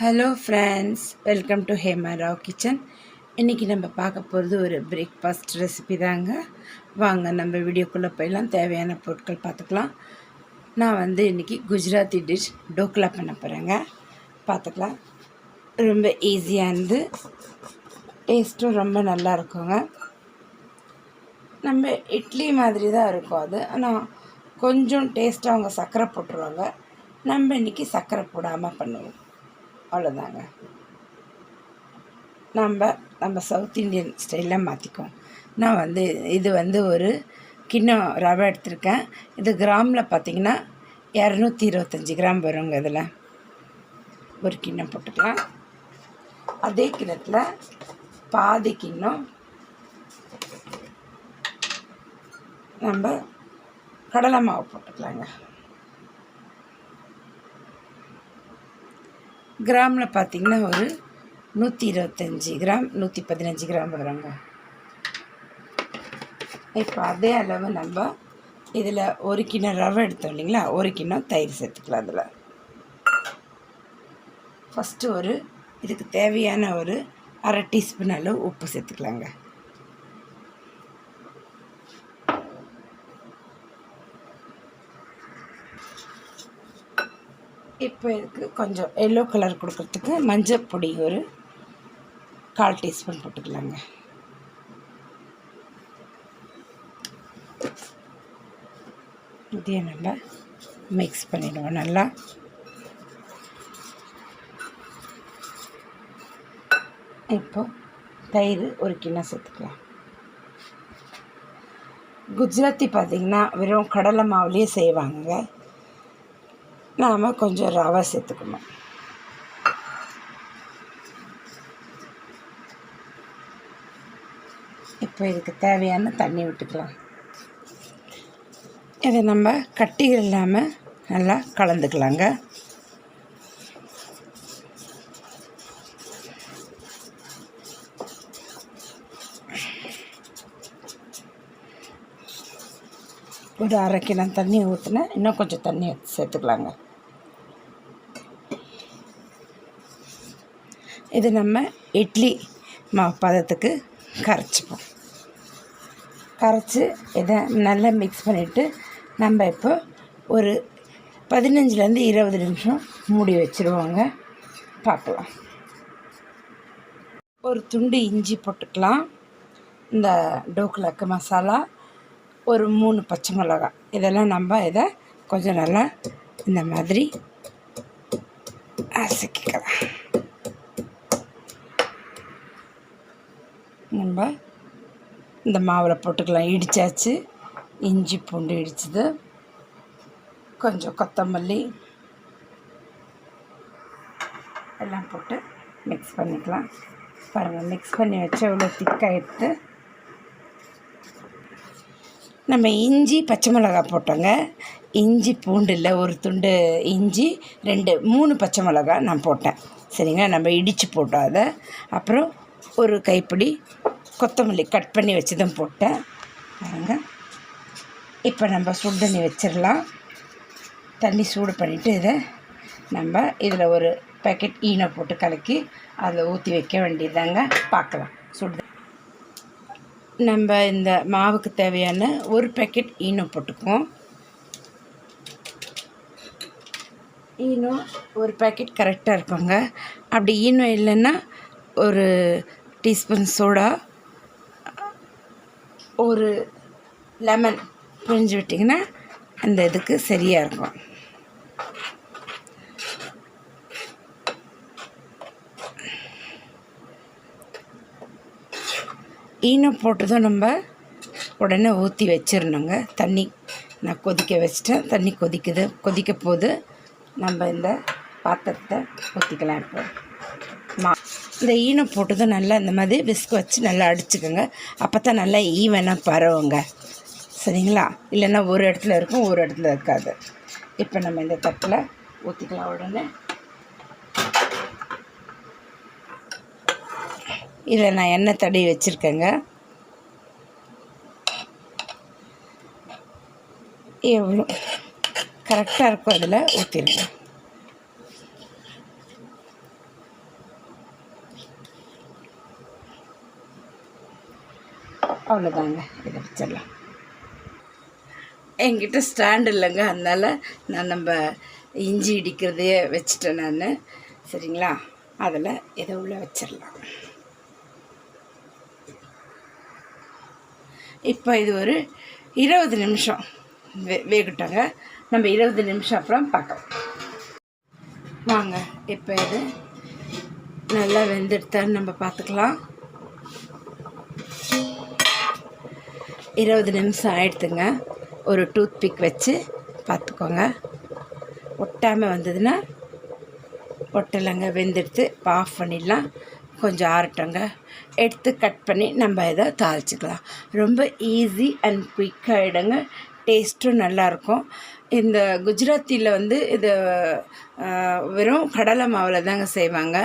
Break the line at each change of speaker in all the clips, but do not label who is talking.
Hello friends welcome to Hemarao kitchen இன்றைக்கி நம்ம பார்க்க போகிறது ஒரு பிரேக்ஃபாஸ்ட் ரெசிபி தாங்க. வாங்க நம்ம வீடியோக்குள்ளே போயெல்லாம் தேவையான பொருட்கள் பார்த்துக்கலாம். நான் வந்து இன்றைக்கி குஜராத்தி டிஷ் டோக்லா பண்ண போகிறேங்க பார்த்துக்கலாம். ரொம்ப ஈஸியானது டேஸ்ட்டும் ரொம்ப நல்லா இருக்குங்க. நம்ம இட்லி மாதிரி தான் இருக்கும் அது. ஆனால் கொஞ்சம் டேஸ்ட்டாக அவங்க சர்க்கரை போட்டுருவாங்க. நம்ம இன்றைக்கி சர்க்கரை போடாமல் பண்ணுவோம். அவ்வளோதாங்க நம்ம நம்ம சவுத் இந்தியன் ஸ்டைலில் மாற்றிக்குவோம் நான் வந்து இது வந்து ஒரு கிண்ணம் ரவை எடுத்திருக்கேன். இது கிராமில் பார்த்தீங்கன்னா இரநூத்தி இருபத்தஞ்சி கிராம் வருங்க இதில். ஒரு கிண்ணம் போட்டுக்கலாம். அதே கிண்ணத்தில் பாதி கிண்ணம் நம்ம கடலை மாவு போட்டுக்கலாங்க. கிராமில் பார்த்திங்கன்னா ஒரு நூற்றி இருபத்தஞ்சி கிராம் நூற்றி பதினஞ்சு கிராம் வருங்க. இப்போ அதே அளவு நம்ம இதில் ஒரு கிண்ணம் ரவை எடுத்தோம் இல்லைங்களா? ஒரு கிண்ணம் தயிர் சேர்த்துக்கலாம் அதில். ஃபஸ்ட்டு ஒரு இதுக்கு தேவையான ஒரு அரை டீஸ்பூன் அளவு உப்பு சேர்த்துக்கலாங்க. இப்போ இதுக்கு கொஞ்சம் எல்லோ கலர் கொடுக்கறதுக்கு மஞ்சள் பொடி ஒரு கால் டீஸ்பூன் போட்டுக்கலாங்க. இதையும் நல்லா மிக்ஸ் பண்ணிவிடுவோம் நல்லா. இப்போ தயிர் ஒரு கிண்ணம் சேர்த்துக்கலாம். குஜராத்தி பார்த்திங்கன்னா வெறும் கடலை மாவுலேயே செய்வாங்க நாம் கொஞ்சம் ரவை சேர்த்துக்கணும். இப்போ இதுக்கு தேவையான தண்ணி விட்டுக்கலாம். இதை நம்ம கட்டிகள் இல்லாமல் நல்லா கலந்துக்கலாங்க. ஒரு அரை கிலோ தண்ணி ஊற்றினேன் இன்னும் கொஞ்சம் தண்ணி சேர்த்துக்கலாங்க. இது நம்ம இட்லி மாவு பதத்துக்கு கரைச்சிப்போம். கரைச்சி இதை நல்லா மிக்ஸ் பண்ணிவிட்டு நம்ம இப்போ ஒரு பதினஞ்சுலேருந்து இருபது நிமிஷம் மூடி வச்சுருவோங்க. பார்க்கலாம். ஒரு துண்டு இஞ்சி போட்டுக்கலாம். இந்த டோக்லக்கு மசாலா ஒரு மூணு பச்சை மிளகாய் இதெல்லாம் நம்ம இதை கொஞ்சம் நல்லா இந்த மாதிரி அசக்கிக்கலாம். நம்ம இந்த மாவில் போட்டுக்கலாம். இடித்தாச்சு இஞ்சி பூண்டு இடிச்சது. கொஞ்சம் கொத்தமல்லி எல்லாம் போட்டு மிக்ஸ் பண்ணிக்கலாம். பாருங்கள் மிக்ஸ் பண்ணி வச்சு எவ்வளோ திக்காக எடுத்து நம்ம இஞ்சி பச்சை மிளகாய் போட்டோங்க. இஞ்சி பூண்டு இல்லை ஒரு துண்டு இஞ்சி ரெண்டு மூணு பச்சை மிளகாய் நான் போட்டேன். சரிங்களா? நம்ம இடித்து போட்டோம் அதை அப்புறம் ஒரு கைப்பிடி கொத்தமல்லி கட் பண்ணி வச்சதும் போட்டேன். பாருங்க. இப்போ நம்ம சுடு தண்ணி வச்சிடலாம் தண்ணி சூடு பண்ணிவிட்டு இதை நம்ம இதில் ஒரு பேக்கெட் ஈனோ போட்டு கலக்கி அதில் ஊற்றி வைக்க வேண்டியதாங்க பார்க்கலாம் சுடு நம்ம இந்த மாவுக்கு தேவையான ஒரு பேக்கெட் ஈனோ போட்டுக்குவோம். ஈனோ ஒரு பேக்கெட் கரெக்டாக இருக்குங்க. அப்படி ஈனோ இல்லைன்னா ஒரு டீஸ்பூன் சோடா ஒரு லெமன் புரிஞ்சு விட்டிங்கன்னா அந்த இதுக்கு சரியாக இருக்கும். ஈனோ போட்டதும் நம்ம உடனே ஊற்றி வச்சிடணுங்க தண்ணி நான் கொதிக்க வச்சிட்டேன். தண்ணி கொதிக்குது. கொதிக்க போது நம்ம இந்த பாத்திரத்தை ஊற்றிக்கலாம் இப்போ. மா இந்த ஈனம் போட்டதும் நல்லா இந்த மாதிரி விஸ்க் வச்சு நல்லா அடிச்சுக்கோங்க. அப்போ தான் நல்லா ஈவனாக பரவுங்க. சரிங்களா? இல்லைன்னா ஒரு இடத்துல இருக்கும் ஒரு இடத்துல இருக்காது. இப்போ நம்ம இந்த தட்டில் ஊற்றிக்கலாம் உடனே. இதில் நான் எண்ணெய் தடவி வச்சுருக்கேங்க. எவ்வளோ கரெக்டாக இருக்கும் அதில் ஊற்றிருக்கேன் அவ்வளோதாங்க இதை வச்சிடலாம். என்கிட்ட ஸ்டாண்ட் இல்லைங்க அதனால் நான் நம்ம இஞ்சி இடிக்கிறதையே வச்சுட்டேன் நான். சரிங்களா? அதில் இதை உள்ளே வச்சிடலாம். இப்போ இது ஒரு இருபது நிமிஷம் வே வேகட்டோங்க. நம்ம இருபது நிமிஷம் அப்புறம் பார்க்கலாம். வாங்க இப்போ இது நல்லா வெந்துடுத்தான்னு நம்ம பார்த்துக்கலாம். இருபது நிமிஷம் ஆயிடுத்துங்க ஒரு டூத் பிக் வச்சு பார்த்துக்கோங்க. ஒட்டாமல் வந்ததுன்னா ஒட்டலைங்க வெந்தெடுத்து ஆஃப் பண்ணிடலாம். கொஞ்சம் ஆறட்டங்க எடுத்து கட் பண்ணி நம்ம இதை தாளிச்சிக்கலாம். ரொம்ப ஈஸி அண்ட் குயிக்காகிடுங்க டேஸ்ட்டும் நல்லாயிருக்கும் இந்த குஜராத்தியில் வந்து இது வெறும் கடலை மாவில் தாங்க செய்வாங்க.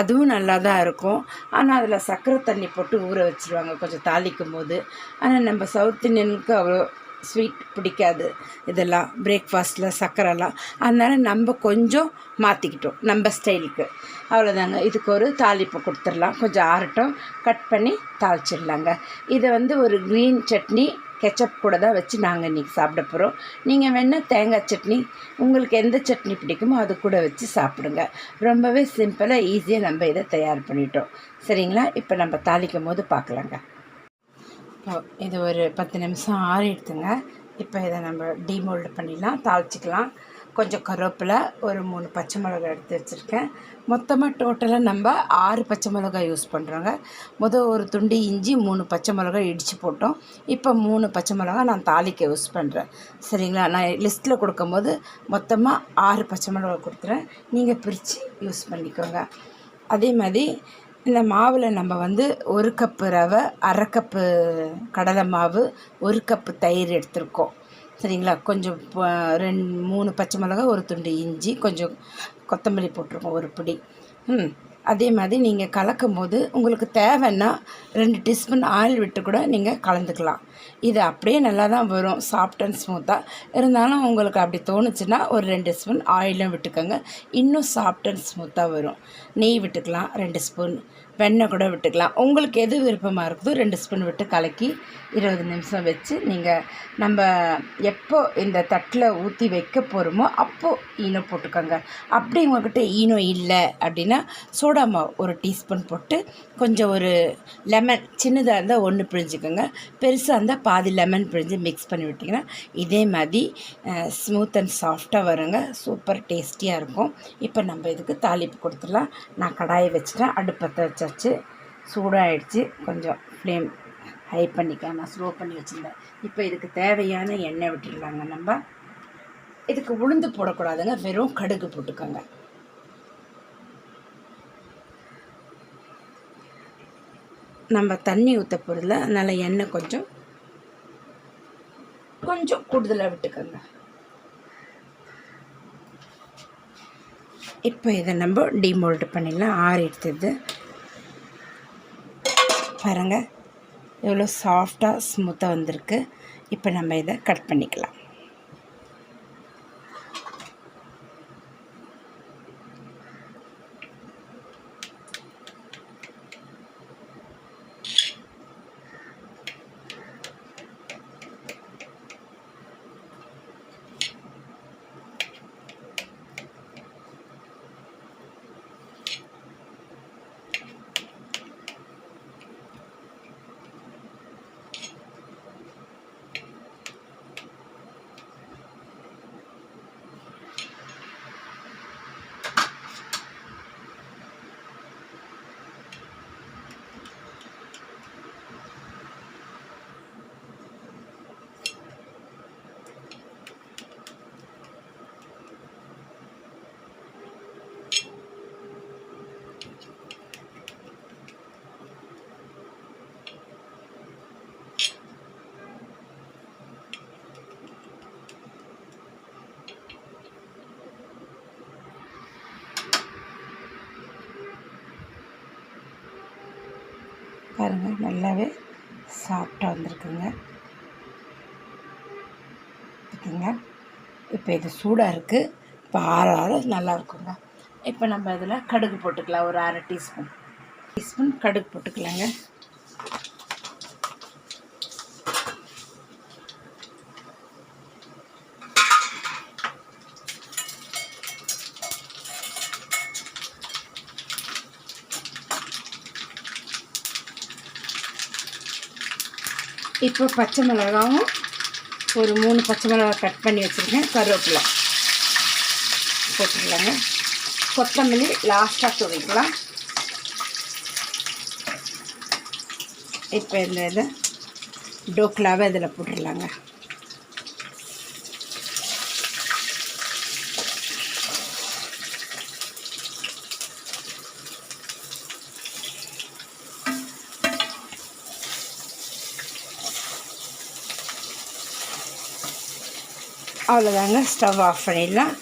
அதுவும் நல்லா தான் இருக்கும். ஆனால் அதில் சர்க்கரை தண்ணி போட்டு ஊற வச்சுருவாங்க கொஞ்சம் தாளிக்கும் போது ஆனால் நம்ம சவுத் இந்தியனுக்கு அவ்வளோ ஸ்வீட் பிடிக்காது. இதெல்லாம் பிரேக்ஃபாஸ்ட்டில் சர்க்கரைலாம் அதனால் நம்ம கொஞ்சம் மாற்றிக்கிட்டோம் நம்ம ஸ்டைலுக்கு அவ்வளோதாங்க இதுக்கு ஒரு தாளிப்பு கொடுத்துடலாம். கொஞ்சம் ஆரட்டம் கட் பண்ணி தாளிச்சிடலாங்க. இதை வந்து ஒரு க்ரீன் சட்னி கெச்சப் கூட தான் வச்சு நாங்கள் இன்றைக்கி சாப்பிட போகிறோம் நீங்கள் வேணால் தேங்காய் சட்னி உங்களுக்கு எந்த சட்னி பிடிக்குமோ அது கூட வச்சு சாப்பிடுங்க. ரொம்பவே சிம்பிளாக ஈஸியாக நம்ம இதை தயார் பண்ணிட்டோம். சரிங்களா? இப்போ நம்ம தாளிக்கும் போது பார்க்கலாங்க. இப்போ இது ஒரு பத்து நிமிஷம் ஆறி எடுத்துங்க. இப்போ இதை நம்ம டீமோல்டு பண்ணிடலாம் தாளிச்சிக்கலாம். கொஞ்சம் கருவேப்பிலை ஒரு மூணு பச்சை மிளகாய் எடுத்து வச்சுருக்கேன். மொத்தமாக டோட்டலாக நம்ம ஆறு பச்சை மிளகாய் யூஸ் பண்ணுறோங்க முதல் ஒரு துண்டு இஞ்சி மூணு பச்சை மிளகாய் இடித்து போட்டோம். இப்போ மூணு பச்சை மிளகாய் நான் தாளிக்க யூஸ் பண்ணுறேன் சரிங்களா? நான் லிஸ்ட்டில் கொடுக்கும்போது மொத்தமாக ஆறு பச்சை மிளகாய் கொடுத்துறேன். நீங்கள் பிரித்து யூஸ் பண்ணிக்கோங்க. அதே மாதிரி இந்த மாவில் நம்ம வந்து ஒரு கப்பு ரவை அரை கப்பு கடலை மாவு ஒரு கப்பு தயிர் எடுத்திருக்கோம். சரிங்களா? கொஞ்சம் ரெண்டு மூணு பச்சை மிளகா ஒரு துண்டு இஞ்சி கொஞ்சம் கொத்தமல்லி போட்டிருக்கோம் ஒரு பிடி. ம். அதே மாதிரி நீங்கள் கலக்கும் போது உங்களுக்கு தேவைன்னா ரெண்டு டீஸ்பூன் ஆயில் விட்டு கூட நீங்கள் கலந்துக்கலாம். இது அப்படியே நல்லா தான் வரும் சாஃப்ட் அண்ட் ஸ்மூத்தாக இருந்தாலும் உங்களுக்கு அப்படி தோணுச்சுன்னா ஒரு ரெண்டு ஸ்பூன் ஆயிலும் விட்டுக்கோங்க. இன்னும் சாஃப்ட் அண்ட் ஸ்மூத்தாக வரும். நெய் விட்டுக்கலாம் ரெண்டு ஸ்பூன். வெண்ணெய் கூட விட்டுக்கலாம். உங்களுக்கு எது விருப்பமாக இருக்குதோ ரெண்டு ஸ்பூன் விட்டு கலக்கி இருபது நிமிஷம் வச்சு நீங்கள் நம்ம எப்போ இந்த தட்டில் ஊற்றி வைக்க போகிறோமோ அப்போது ஈனோ போட்டுக்கோங்க. அப்படி உங்கள்கிட்ட ஈனோ இல்லை அப்படின்னா சோடா மாவு ஒரு டீஸ்பூன் போட்டு கொஞ்சம் ஒரு லெமன் சின்னதாக இருந்தால் ஒன்று பிழிஞ்சுக்கோங்க. பெருசாக இருந்தால் பாதி லெமன் பிழிஞ்சு மிக்ஸ் பண்ணி விட்டிங்கன்னா இதே மாதிரி ஸ்மூத் அண்ட் சாஃப்டாக வருங்க. சூப்பர் டேஸ்டியாக இருக்கும். இப்போ நம்ம இதுக்கு தாளிப்பு கொடுத்துடலாம். நான் கடாயை வச்சுட்டேன். அடுப்பத்தை வச்சேன் வச்சு சூடாகிடுச்சு கொஞ்சம் ஃப்ளேம் ஹை பண்ணிக்கலாம் நான் ஸ்லோ பண்ணி வச்சுருந்தேன். இப்போ இதுக்கு தேவையான எண்ணெய் விட்டுடலாங்க நம்ம. இதுக்கு உளுந்து போடக்கூடாதுங்க வெறும் கடுகு போட்டுக்கோங்க. நம்ம தண்ணி ஊற்ற பொருள் அதனால் எண்ணெய் கொஞ்சம் கொஞ்சம் கூடுதலாக விட்டுக்கோங்க. இப்போ இதை நம்ம டிமோல்டு பண்ணிடலாம் ஆறு எடுத்தது பாருங்கள் எவ்வளோ சாஃப்டாக ஸ்மூத்தாக வந்திருக்கு. இப்போ நம்ம இதை கட் பண்ணிக்கலாம். பாருங்கள் நல்லாவே சாஃப்டாக வந்திருக்குங்க. பார்த்தீங்களா இப்போ இது சூடாக இருக்குது இப்போ ஆற ஆற இப்போ நம்ம இதில் கடுகு போட்டுக்கலாம் ஒரு அரை டீஸ்பூன். டீஸ்பூன் கடுகு போட்டுக்கலாங்க. இப்போ பச்சை மிளகாவும் ஒரு மூணு பச்சை மிளகா கட் பண்ணி வச்சுருக்கேன். கருவேப்பிலை போட்டுக்கலாங்க. கொத்தமல்லி லாஸ்ட்டாக துவைக்கலாம். இப்போ இந்த இதை டோக்லாவை இதில் போட்டுடலாங்க. அவ்வளோதாங்க. ஸ்டவ் ஆஃப் பண்ணிடலாம்.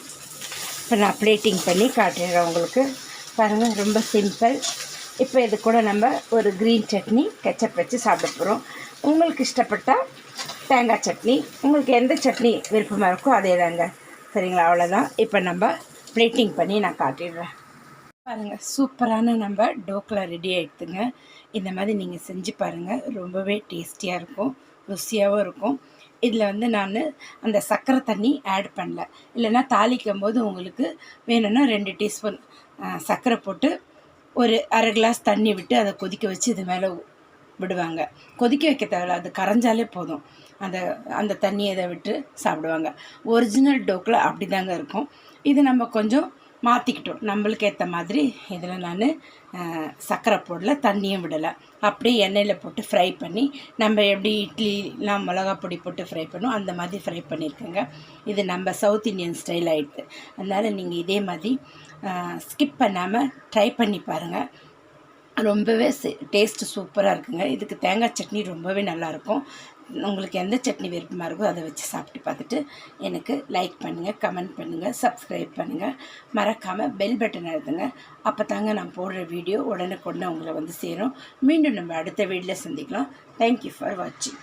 இப்போ நான் பிளேட்டிங் பண்ணி காட்டுறேன் உங்களுக்கு. பாருங்கள் ரொம்ப சிம்பிள் இப்போ இது கூட நம்ம ஒரு க்ரீன் சட்னி கெச்சப் வச்சு சாப்பிட போகிறோம் உங்களுக்கு இஷ்டப்பட்டால் தேங்காய் சட்னி உங்களுக்கு எந்த சட்னி விருப்பமாக இருக்கோ அதே தாங்க. சரிங்களா? அவ்வளோதான். இப்போ நம்ம பிளேட்டிங் பண்ணி நான் காட்டிடுறேன். பாருங்கள் சூப்பரான நம்ம டோக்லா ரெடி ஆகிடுதுங்க இந்த மாதிரி நீங்கள் செஞ்சு பாருங்கள் ரொம்பவே டேஸ்டியாக இருக்கும். ருசியாகவும் இருக்கும். இதில் வந்து நான் அந்த சர்க்கரை தண்ணி ஆட் பண்ணல. இல்லைன்னா தாளிக்கும் போது உங்களுக்கு வேணும்னா ரெண்டு டீஸ்பூன் சர்க்கரை போட்டு ஒரு அரை கிளாஸ் தண்ணி விட்டு அதை கொதிக்க வச்சு இது மேலே விடுவாங்க. கொதிக்க வைக்க தேவையில்ல அது கரைஞ்சாலே போதும். அந்த அந்த தண்ணியை இதை விட்டு சாப்பிடுவாங்க. ஒரிஜினல் டோக்கில் அப்படி தாங்க இருக்கும். இது நம்ம கொஞ்சம் மாற்றிக்கிட்டோம் நம்மளுக்கு ஏற்ற மாதிரி இதில் நான் சர்க்கரை போடல தண்ணியும் விடலை. அப்படியே எண்ணெயில் போட்டு ஃப்ரை பண்ணி நம்ம எப்படி இட்லிலாம் மிளகா பொடி போட்டு ஃப்ரை பண்ணோம் அந்த மாதிரி ஃப்ரை பண்ணியிருக்கேங்க. இது நம்ம சவுத் இந்தியன் ஸ்டைல் ஆகிடுது அதனால் நீங்கள் இதே மாதிரி ஸ்கிப் பண்ணாமல் ட்ரை பண்ணி பாருங்கள் ரொம்பவே டேஸ்ட்டு சூப்பராக இருக்குங்க. இதுக்கு தேங்காய் சட்னி ரொம்பவே நல்லாயிருக்கும் உங்களுக்கு எந்த சட்னி விருப்பமாக இருக்கோ அதை வச்சு சாப்பிட்டு பார்த்துட்டு எனக்கு லைக் பண்ணுங்கள் கமெண்ட் பண்ணுங்கள் சப்ஸ்கிரைப் பண்ணுங்கள் மறக்காமல் பெல் பட்டன் எழுதுங்க அப்போ தாங்க நான் போடுற வீடியோ உடனுக்குடனே உங்களை வந்து சேரும். மீண்டும் நம்ம அடுத்த வீடியோவில் சந்திக்கலாம். தேங்க்யூ ஃபார் வாட்சிங்